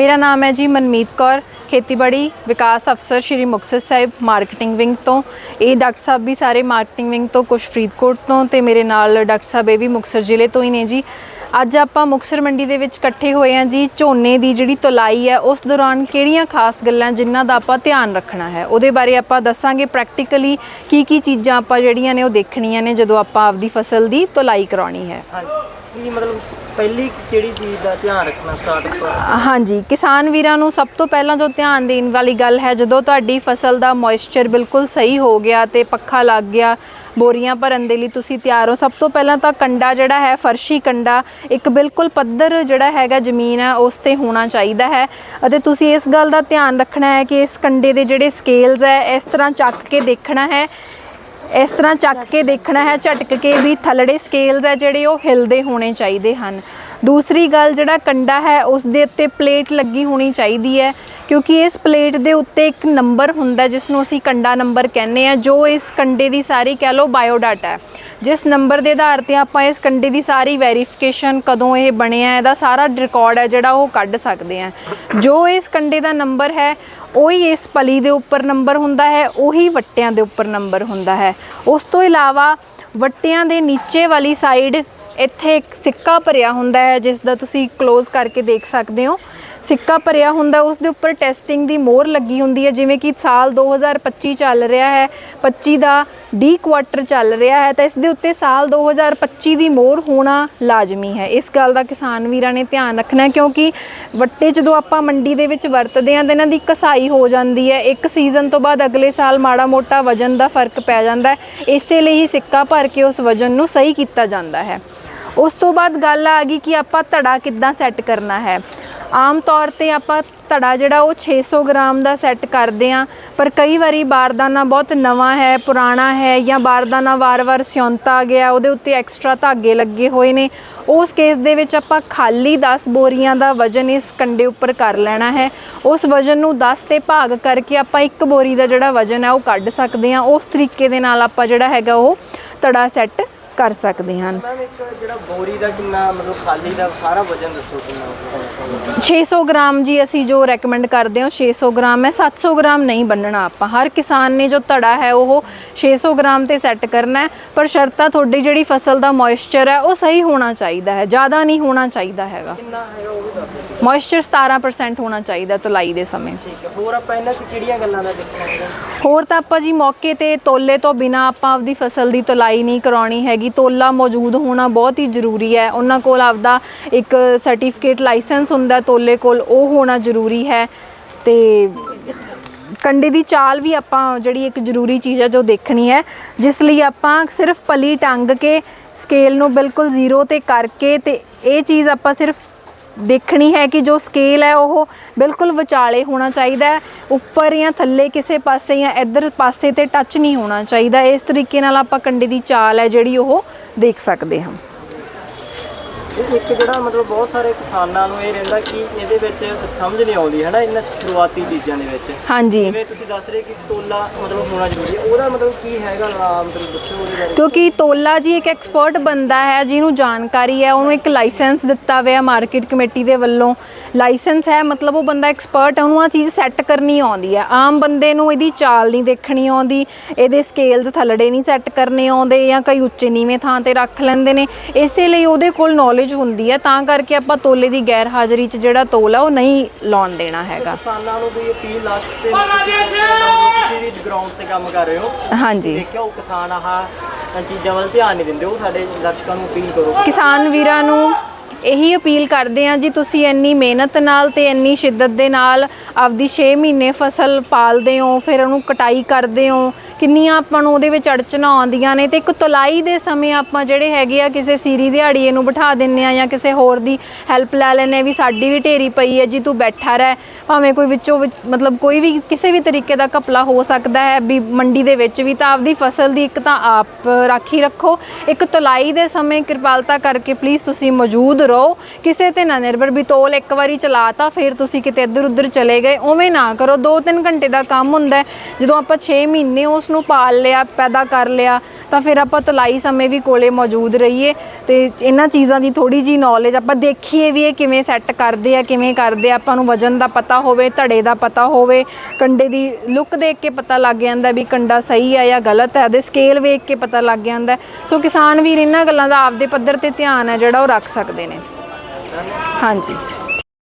ਮੇਰਾ ਨਾਮ ਹੈ ਜੀ ਮਨਮੀਤ ਕੌਰ, ਖੇਤੀਬਾੜੀ ਵਿਕਾਸ ਅਫਸਰ ਸ਼੍ਰੀ ਮੁਕਤਸਰ ਸਾਹਿਬ ਮਾਰਕੀਟਿੰਗ ਵਿੰਗ ਤੋਂ। ਇਹ ਡਾਕਟਰ ਸਾਹਿਬ ਵੀ ਸਾਰੇ ਮਾਰਕੀਟਿੰਗ ਵਿੰਗ ਤੋਂ ਕੁਝ ਫਰੀਦਕੋਟ ਤੋਂ ਤੇ ਮੇਰੇ ਨਾਲ ਡਾਕਟਰ ਸਾਹਿਬ ਇਹ ਵੀ ਮੁਕਤਸਰ ਜ਼ਿਲ੍ਹੇ ਤੋਂ ਹੀ ਨੇ ਜੀ। ਅੱਜ ਆਪਾਂ ਮੁਕਤਸਰ ਮੰਡੀ ਦੇ ਵਿੱਚ ਇਕੱਠੇ ਹੋਏ ਹਾਂ ਜੀ, ਝੋਨੇ ਦੀ ਜਿਹੜੀ ਤੁਲਾਈ ਹੈ, ਉਸ ਦੌਰਾਨ ਕਿਹੜੀਆਂ ਖਾਸ ਗੱਲਾਂ ਜਿਨ੍ਹਾਂ ਦਾ ਆਪਾਂ ਧਿਆਨ ਰੱਖਣਾ ਹੈ? ਉਹਦੇ ਬਾਰੇ ਆਪਾਂ ਦੱਸਾਂਗੇ ਪ੍ਰੈਕਟੀਕਲੀ ਕੀ ਕੀ ਚੀਜ਼ਾਂ ਆਪਾਂ ਜਿਹੜੀਆਂ ਨੇ ਉਹ ਦੇਖਣੀਆਂ ਨੇ ਜਦੋਂ ਆਪਾਂ ਆਪਦੀ ਫਸਲ ਦੀ ਤੁਲਾਈ ਕਰਾਉਣੀ ਹੈ। ਹਾਂਜੀ। ਮਤਲਬ ਪਹਿਲੀ ਕਿਹੜੀ ਚੀਜ਼ ਦਾ ਧਿਆਨ ਰੱਖਣਾ ਸਟਾਰਟ ਹਾਂਜੀ, ਕਿਸਾਨ ਵੀਰਾਂ ਨੂੰ ਸਭ ਤੋਂ ਪਹਿਲਾਂ ਜੋ ਧਿਆਨ ਦੇਣ ਵਾਲੀ ਗੱਲ ਹੈ, ਜਦੋਂ ਤੁਹਾਡੀ ਫਸਲ ਦਾ ਮੋਇਸਚਰ ਬਿਲਕੁਲ ਸਹੀ ਹੋ ਗਿਆ ਤੇ ਪੱਖਾ ਲੱਗ ਗਿਆ, ਬੋਰੀਆਂ ਭਰਨ ਦੇ ਲਈ ਤੁਸੀਂ ਤਿਆਰ ਹੋ, ਸਭ ਤੋਂ ਪਹਿਲਾਂ ਤਾਂ ਕੰਡਾ ਜਿਹੜਾ ਹੈ, ਫਰਸ਼ੀ ਕੰਡਾ, ਇੱਕ ਬਿਲਕੁਲ ਪੱਧਰ ਜਿਹੜਾ ਹੈਗਾ ਜ਼ਮੀਨ ਹੈ, ਉਸ ਤੇ ਹੋਣਾ ਚਾਹੀਦਾ ਹੈ ਅਤੇ ਤੁਸੀਂ ਇਸ ਗੱਲ ਦਾ ਧਿਆਨ ਰੱਖਣਾ ਹੈ ਕਿ ਇਸ ਕੰਡੇ ਦੇ ਜਿਹੜੇ ਸਕੇਲਸ ਹੈ, ਇਸ ਤਰ੍ਹਾਂ ਚੱਕ ਕੇ ਦੇਖਣਾ ਹੈ ਇਸ ਤਰ੍ਹਾਂ ਚੱਕ ਕੇ ਦੇਖਣਾ ਹੈ, ਝਟਕ ਕੇ ਵੀ ਥੱਲੜੇ ਸਕੇਲਸ ਹੈ ਜਿਹੜੇ ਉਹ ਹਿਲਦੇ ਹੋਣੇ ਚਾਹੀਦੇ ਹਨ। ਦੂਸਰੀ ਗੱਲ ਜਿਹੜਾ ਕੰਡਾ ਹੈ, ਉਸ ਦੇ ਉੱਤੇ ਪਲੇਟ ਲੱਗੀ ਹੋਣੀ ਚਾਹੀਦੀ ਹੈ, ਕਿਉਂਕਿ ਇਸ ਪਲੇਟ ਦੇ ਉੱਤੇ ਇੱਕ ਨੰਬਰ ਹੁੰਦਾ ਜਿਸ ਨੂੰ ਅਸੀਂ ਕੰਡਾ ਨੰਬਰ ਕਹਿੰਦੇ ਆ ਜੋ ਇਸ ਕੰਡੇ ਦੀ ਸਾਰੀ ਕਹਿ ਲਓ ਬਾਇਓਡਾਟਾ ਹੈ। ਜਿਸ ਨੰਬਰ ਦੇ ਆਧਾਰ ਤੇ ਆਪਾਂ ਇਸ ਕੰਡੇ ਦੀ ਸਾਰੀ ਵੈਰੀਫਿਕੇਸ਼ਨ ਕਦੋਂ ਇਹ ਬਣਿਆ ਇਹਦਾ ਸਾਰਾ ਰਿਕਾਰਡ ਹੈ ਜਿਹੜਾ ਉਹ ਕੱਢ ਸਕਦੇ ਆ ਜੋ ਇਸ ਕੰਡੇ ਦਾ ਨੰਬਰ ਹੈ ਉਹੀ ਇਸ ਪਲੀ ਦੇ ਉੱਪਰ ਨੰਬਰ ਹੁੰਦਾ ਹੈ, ਉਹੀ ਵੱਟਿਆਂ ਦੇ ਉੱਪਰ ਨੰਬਰ ਹੁੰਦਾ ਹੈ। ਉਸ ਤੋਂ ਇਲਾਵਾ ਵੱਟਿਆਂ ਦੇ ਨੀਚੇ ਵਾਲੀ ਸਾਈਡ ਇੱਥੇ ਇੱਕ ਸਿੱਕਾ ਭਰਿਆ ਹੁੰਦਾ ਹੈ, ਜਿਸ ਦਾ ਤੁਸੀਂ ক্লোਜ਼ ਕਰਕੇ ਦੇਖ ਸਕਦੇ ਹੋ। ਸਿੱਕਾ ਭਰਿਆ ਹੁੰਦਾ, ਉਸ ਦੇ ਉੱਪਰ ਟੈਸਟਿੰਗ ਦੀ ਮੋਹਰ ਲੱਗੀ ਹੁੰਦੀ ਹੈ, ਜਿਵੇਂ ਕਿ ਸਾਲ 2025 ਚੱਲ ਰਿਹਾ ਹੈ 25 ਦਾ ਡੀ ਕੁਆਟਰ ਚੱਲ ਰਿਹਾ ਹੈ, ਤਾਂ ਇਸ ਦੇ ਉੱਤੇ ਸਾਲ 2025 ਦੀ ਮੋਹਰ ਹੋਣਾ ਲਾਜ਼ਮੀ ਹੈ। ਇਸ ਗੱਲ ਦਾ ਕਿਸਾਨ ਵੀਰਾਂ ਨੇ ਧਿਆਨ ਰੱਖਣਾ ਕਿਉਂਕਿ ਵੱਟੇ ਜਦੋਂ ਆਪਾਂ ਮੰਡੀ ਦੇ ਵਿੱਚ ਵਰਤਦੇ ਹਾਂ, ਤਾਂ ਇਹਨਾਂ ਦੀ ਕਸਾਈ ਹੋ ਜਾਂਦੀ ਹੈ। ਇੱਕ ਸੀਜ਼ਨ ਤੋਂ ਬਾਅਦ ਅਗਲੇ ਸਾਲ ਮਾੜਾ ਮੋਟਾ ਵਜਨ ਦਾ ਫ਼ਰਕ ਪੈ ਜਾਂਦਾ ਹੈ। ਇਸੇ ਲਈ ਹੀ ਸਿੱਕਾ ਭਰ ਕੇ ਉਸ ਵਜਨ ਨੂੰ ਸਹੀ ਕੀਤਾ ਜਾਂਦਾ ਹੈ। ਉਸ ਤੋਂ ਬਾਅਦ ਗੱਲ ਆ ਗਈ ਕਿ ਆਪਾਂ ਧੜਾ ਕਿੱਦਾਂ ਸੈੱਟ ਕਰਨਾ ਹੈ। ਆਮ ਤੌਰ ਤੇ ਆਪਾਂ ਧੜਾ ਜਿਹੜਾ ਉਹ 600 ਗ੍ਰਾਮ ਦਾ ਸੈੱਟ ਕਰਦੇ ਆ ਪਰ ਕਈ ਵਾਰੀ ਬਾਰਦਾਨਾ ਬਹੁਤ ਨਵਾਂ ਹੈ, ਪੁਰਾਣਾ ਹੈ ਜਾਂ ਬਾਰਦਾਨਾ ਵਾਰ-ਵਾਰ ਸਿਉਂਤਾ ਗਿਆ, ਉਹਦੇ ਉੱਤੇ ਐਕਸਟਰਾ ਧਾਗੇ ਲੱਗੇ ਹੋਏ ਨੇ। ਉਸ ਕੇਸ ਦੇ ਵਿੱਚ ਆਪਾਂ ਖਾਲੀ 10 ਬੋਰੀਆਂ ਦਾ ਵਜਨ ਇਸ ਕੰਡੇ ਉੱਪਰ ਕਰ ਲੈਣਾ ਹੈ। ਉਸ ਵਜਨ ਨੂੰ 10 ਤੇ ਭਾਗ ਕਰਕੇ ਆਪਾਂ ਇੱਕ ਬੋਰੀ ਦਾ ਜਿਹੜਾ ਵਜਨ ਹੈ ਉਹ ਕੱਢ ਸਕਦੇ ਆ ਉਸ ਤਰੀਕੇ ਦੇ ਨਾਲ ਆਪਾਂ ਜਿਹੜਾ ਹੈਗਾ ਉਹ ਧੜਾ ਸੈੱਟ ਕਰ ਸਕਦੇ ਹਨ। ਮੈਮ ਇੱਕ ਜਿਹੜਾ ਬੋਰੀ ਦਾ ਕਿੰਨਾ ਮਤਲਬ ਖਾਲੀ ਦਾ ਸਾਰਾ ਵਜਨ ਦੱਸੋ ਕਿੰਨਾ ਹੋਊਗਾ? 600 ਗ੍ਰਾਮ ਜੀ ਅਸੀਂ ਜੋ ਰეკਮੈਂਡ ਕਰਦੇ ਹਾਂ 600 ਗ੍ਰਾਮ ਹੈ। 700 ਗ੍ਰਾਮ ਨਹੀਂ ਬੰਨਣਾ ਆਪਾਂ। ਹਰ ਕਿਸਾਨ ਨੇ ਜੋ ਧੜਾ ਹੈ ਉਹ 600 ਗ੍ਰਾਮ ਤੇ ਸੈੱਟ ਕਰਨਾ ਹੈ। ਪਰ ਸ਼ਰਤਾਂ ਤੁਹਾਡੀ ਜਿਹੜੀ ਫਸਲ ਦਾ ਮੋਇਸਚਰ ਹੈ ਉਹ ਸਹੀ ਹੋਣਾ ਚਾਹੀਦਾ ਹੈ। ਜ਼ਿਆਦਾ ਨਹੀਂ ਹੋਣਾ ਚਾਹੀਦਾ ਹੈਗਾ। ਕਿੰਨਾ ਹੈਗਾ ਉਹ ਵੀ ਦੱਸ ਮੋਇਸਚਰ 17% ਹੋਣਾ ਚਾਹੀਦਾ ਤੁਲਾਈ ਦੇ ਸਮੇਂ। ਠੀਕ ਹੈ ਹੋਰ ਆਪਾਂ ਇਹਨਾਂ 'ਚ ਕਿਹੜੀਆਂ ਗੱਲਾਂ ਦਾ ਦੇਖਣਾ ਹੈਗਾ? ਹੋਰ ਤਾਂ ਆਪਾਂ ਜੀ ਮੌਕੇ ਤੇ ਤੋਲੇ ਤੋਂ ਬਿਨਾ ਆਪਾਂ ਆਪਦੀ ਫਸਲ ਦੀ ਤੁਲਾਈ ਨਹੀਂ ਕਰਾਉਣੀ ਹੈਗੀ। ਤੋਲਾ ਮੌਜੂਦ ਹੋਣਾ ਬਹੁਤ ਹੀ ਜ਼ਰੂਰੀ ਹੈ। ਉਹਨਾਂ ਕੋਲ ਆਪਦਾ ਇੱਕ ਸਰਟੀਫਿਕੇਟ ਲਾਇਸੈਂਸ ਹੁੰਦਾ ਤੋਲੇ ਕੋਲ ਉਹ ਹੋਣਾ ਜ਼ਰੂਰੀ ਹੈ। ਤੇ ਕੰਡੇ ਦੀ ਚਾਲ ਵੀ ਆਪਾਂ ਜਿਹੜੀ ਇੱਕ ਜ਼ਰੂਰੀ ਚੀਜ਼ ਹੈ ਜੋ ਦੇਖਣੀ ਹੈ। ਜਿਸ ਲਈ ਆਪਾਂ ਸਿਰਫ ਪਲੀ ਟੰਗ ਕੇ ਸਕੇਲ ਨੂੰ ਬਿਲਕੁਲ ਜ਼ੀਰੋ ਤੇ ਕਰਕੇ ਤੇ ਇਹ ਚੀਜ਼ ਆਪਾਂ ਸਿਰਫ ਦੇਖਣੀ ਹੈ ਕਿ ਜੋ ਸਕੇਲ ਹੈ ਉਹ ਬਿਲਕੁਲ ਵਿਚਾਲੇ ਹੋਣਾ ਚਾਹੀਦਾ ਹੈ। ਉੱਪਰ ਜਾਂ ਥੱਲੇ ਕਿਸੇ ਪਾਸੇ ਜਾਂ ਇੱਧਰ ਪਾਸੇ ਤੇ ਟੱਚ ਨਹੀਂ ਹੋਣਾ ਚਾਹੀਦਾ। ਇਸ ਤਰੀਕੇ ਨਾਲ ਆਪਾਂ ਕੰਡੇ ਦੀ ਚਾਲ ਹੈ ਜਿਹੜੀ ਉਹ ਦੇਖ ਸਕਦੇ ਹਾਂ। ਇਹ ਇੱਕ ਜਿਹੜਾ ਮਤਲਬ ਬਹੁਤ ਸਾਰੇ ਕਿਸਾਨਾਂ ਨੂੰ ਇਹ ਰਹਿੰਦਾ ਕਿ ਇਹਦੇ ਵਿੱਚ ਸਮਝ ਨਹੀਂ ਆਉਂਦੀ ਹੈ ਨਾ ਇਹਨਾਂ ਸ਼ੁਰੂਆਤੀ ਚੀਜ਼ਾਂ ਦੇ ਵਿੱਚ। ਹਾਂਜੀ। ਜਿਵੇਂ ਤੁਸੀਂ ਦੱਸ ਰਹੇ ਕਿ ਤੋਲਾ ਮਤਲਬ ਹੋਣਾ ਜ਼ਰੂਰੀ ਹੈ ਉਹਦਾ ਮਤਲਬ ਕੀ ਹੈਗਾ ਨਾਮ ਮਤਲਬ ਦੱਸੋ ਉਹਦੇ ਬਾਰੇ। ਕਿਉਂਕਿ ਤੋਲਾ ਜੀ ਇੱਕ ਐਕਸਪਰਟ ਬੰਦਾ ਹੈ ਜਿਹਨੂੰ ਜਾਣਕਾਰੀ ਹੈ ਉਹਨੂੰ ਇੱਕ ਲਾਇਸੈਂਸ ਦਿੱਤਾ ਹੋਇਆ ਮਾਰਕੀਟ ਕਮੇਟੀ ਦੇ ਵੱਲੋਂ। ਲਾਇਸੈਂਸ ਹੈ ਮਤਲਬ ਉਹ ਬੰਦਾ ਐਕਸਪਰਟ ਹੈ ਉਹਨੂੰ ਆ ਚੀਜ਼ ਸੈੱਟ ਕਰਨੀ ਆਉਂਦੀ ਹੈ। ਆਮ ਬੰਦੇ ਨੂੰ ਇਹਦੀ ਚਾਲ ਨਹੀਂ ਦੇਖਣੀ ਆਉਂਦੀ ਇਹਦੇ ਸਕੇਲਸ ਥੱਲੜੇ ਨਹੀਂ ਸੈੱਟ ਕਰਨੇ ਆਉਂਦੇ ਜਾਂ ਕਈ ਉੱਚੇ ਨੀਵੇਂ ਥਾਂ ਤੇ ਰੱਖ ਲੈਂਦੇ ਨੇ। ਇਸੇ ਲਈ ਉਹਦੇ ਕੋਲ ਨੌਲੇਜ ਹੁੰਦੀ ਹੈ ਤਾਂ ਕਰਕੇ ਆਪਾਂ ਤੋਲੇ ਦੀ ਗੈਰ ਹਾਜ਼ਰੀ 'ਚ ਜਿਹੜਾ ਤੋਲ ਆ ਉਹ ਨਹੀਂ ਲਾਉਣ ਦੇਣਾ ਹੈਗਾ। ਕਿਸਾਨਾਂ ਨੂੰ ਕੋਈ ਅਪੀਲ ਲਾਸਟ ਤੇ ਤੁਸੀਂ ਵੀ ਗਰਾਊਂਡ ਤੇ ਕੰਮ ਕਰ ਰਹੇ ਹੋ ਹਾਂਜੀ। ਦੇਖਿਆ ਉਹ ਕਿਸਾਨ ਆਹ ਚੀਜ਼ਾਂ ਵੱਲ ਧਿਆਨ ਨਹੀਂ ਦਿੰਦੇ ਉਹ ਸਾਡੇ ਦਰਸ਼ਕਾਂ ਨੂੰ ਅਪੀਲ ਕਰੋ। ਕਿਸਾਨ ਵੀਰਾਂ ਨੂੰ ਇਹੀ ਅਪੀਲ ਕਰਦੇ ਹਾਂ ਜੀ ਤੁਸੀਂ ਇੰਨੀ ਮਿਹਨਤ ਨਾਲ ਤੇ ਇੰਨੀ ਸ਼ਿੱਦਤ ਦੇ ਨਾਲ ਆਪਦੀ 6 ਮਹੀਨੇ ਫਸਲ ਪਾਲਦੇ ਹੋ, ਫਿਰ ਉਹਨੂੰ ਕਟਾਈ ਕਰਦੇ ਹੋ, ਕਿੰਨੀਆਂ ਆਪਾਂ ਨੂੰ ਉਹਦੇ ਵਿੱਚ ਅੜਚਣਾ ਆਉਂਦੀਆਂ ਨੇ, ਤੇ ਇੱਕ ਤੁਲਾਈ ਦੇ ਸਮੇਂ ਆਪਾਂ ਜਿਹੜੇ ਹੈਗੇ ਆ ਕਿਸੇ ਸੀਰੀ ਦਿਹਾੜੀਏ ਨੂੰ ਬਿਠਾ ਦਿੰਨੇ ਆ ਜਾਂ ਕਿਸੇ ਹੋਰ ਦੀ ਹੈਲਪ ਲੈ ਲੈਨੇ ਆ ਵੀ ਸਾਡੀ ਵੀ ਢੇਰੀ ਪਈ ਹੈ, ਜੀ ਤੂੰ ਬੈਠਾ ਰਹਿ। ਭਾਵੇਂ ਕੋਈ ਵਿੱਚੋਂ ਵਿੱਚ, ਮਤਲਬ ਕੋਈ ਵੀ ਕਿਸੇ ਵੀ ਤਰੀਕੇ ਦਾ ਘਪਲਾ ਹੋ ਸਕਦਾ ਹੈ, ਵੀ ਮੰਡੀ ਦੇ ਵਿੱਚ ਵੀ ਤਾਂ ਆਪਦੀ ਫਸਲ ਦੀ ਇੱਕ ਤਾਂ ਆਪ ਰਾਖੀ ਰੱਖੋ। ਇੱਕ ਤੁਲਾਈ ਦੇ ਸਮੇਂ ਕਿਰਪਾਲਤਾ ਕਰਕੇ ਪਲੀਜ਼ ਤੁਸੀਂ ਮੌਜੂਦ ਰਹੋ। ਕਿਸੇ ਤੇ ਨਾ ਨਿਰਭਰ ਵੀ ਤੋਲ ਇੱਕ ਵਾਰੀ ਚਲਾਤਾ, ਫਿਰ ਤੁਸੀਂ ਕਿਤੇ ਇੱਧਰ ਉੱਧਰ ਚਲੇ ਗਏ। ਉਵੇਂ ਨਾ ਕਰੋ। 2-3 ਘੰਟੇ ਦਾ ਕੰਮ ਹੁੰਦਾ ਜਦੋਂ ਆਪਾਂ 6 ਮਹੀਨੇ ਉਸ ਨੂੰ ਪਾਲ ਲਿਆ, ਪੈਦਾ ਕਰ ਲਿਆ, ਤਾਂ ਫਿਰ ਆਪਾਂ ਤਲਾਈ ਸਮੇਂ ਵੀ ਕੋਲੇ ਮੌਜੂਦ ਰਹੀਏ। ਤੇ ਇਹਨਾਂ ਚੀਜ਼ਾਂ ਦੀ ਥੋੜੀ ਜੀ ਨੌਲੇਜ ਆਪਾਂ ਦੇਖੀਏ ਵੀ ਇਹ ਕਿਵੇਂ ਸੈੱਟ ਕਰਦੇ ਆ, ਕਿਵੇਂ ਕਰਦੇ ਆ। ਆਪਾਂ ਨੂੰ ਵਜਨ ਦਾ ਪਤਾ ਹੋਵੇ, ਧੜੇ ਦਾ ਪਤਾ ਹੋਵੇ, ਕੰਡੇ ਦੀ ਲੁੱਕ ਦੇਖ ਕੇ ਪਤਾ ਲੱਗ ਜਾਂਦਾ ਵੀ ਕੰਡਾ ਸਹੀ ਆ ਜਾਂ ਗਲਤ ਹੈ ਉਹਦੇ ਸਕੇਲ ਵੇਖ ਕੇ ਪਤਾ ਲੱਗ ਜਾਂਦਾ। ਸੋ ਕਿਸਾਨ ਵੀਰ, ਇਹਨਾਂ ਗੱਲਾਂ ਦਾ ਆਪਦੇ ਪੱਧਰ ਤੇ ਧਿਆਨ ਹੈ ਜਿਹੜਾ ਉਹ ਰੱਖ ਸਕਦੇ ਨੇ। ਹਾਂਜੀ।